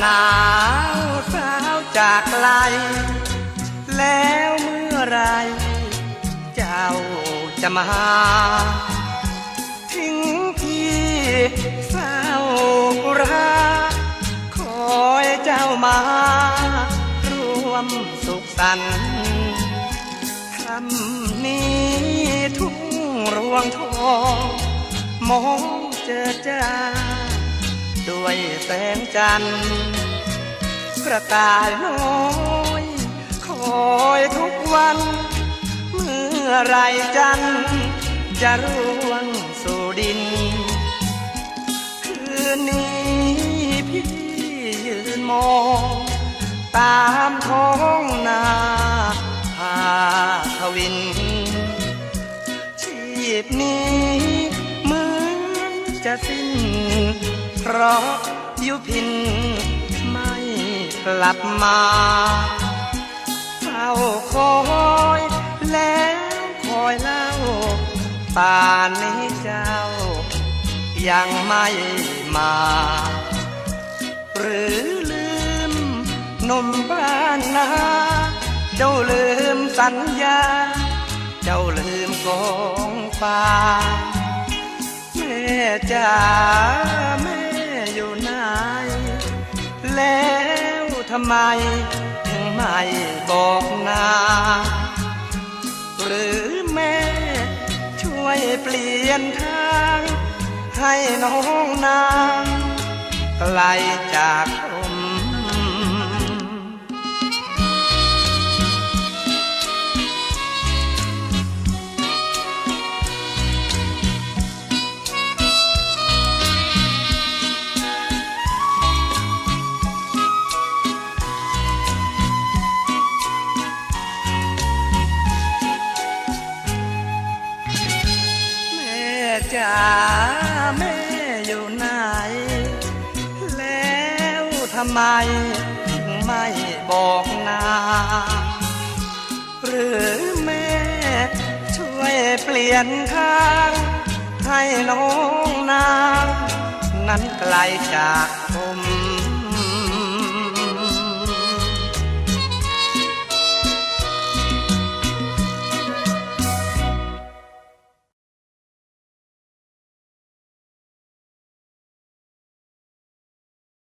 หนาวสาวจากไกล แล้วเมื่อไร เจ้าจะมา ทิ้งพี่เศร้าราคอยเจ้ามา รวมสุขสันต์คำนี้ทุ่งรวงทองมองเจอจ้า ด้วยแสงจันทร์กระต่ายน้อยคอยทุกวัน เมื่อไรจันทร์จะร่วงสู่ดิน คืนนี้พี่ยืนมอง ตามท้องนาพาทวินชีพนี้ จะสิ้น เพราะยุพินไม่กลับมาเฝ้าคอยแล้วคอยเล่าป่านนี้เจ้า ยังไม่มา หรือลืมนมบ้านนาเจ้าลืมสัญญา เจ้าลืมกองฟ้า จ๋าแม่อยู่ไหนแล้วทำไมถึงไม่บอกนาหรือแม่ช่วยเปลี่ยนทาง ให้น้องนางไกลจาก จ๋าแม่อยู่ไหน แล้วทำไมไม่บอกนา หรือแม่ช่วยเปลี่ยนทางให้น้องนางนั้นไกลจากผม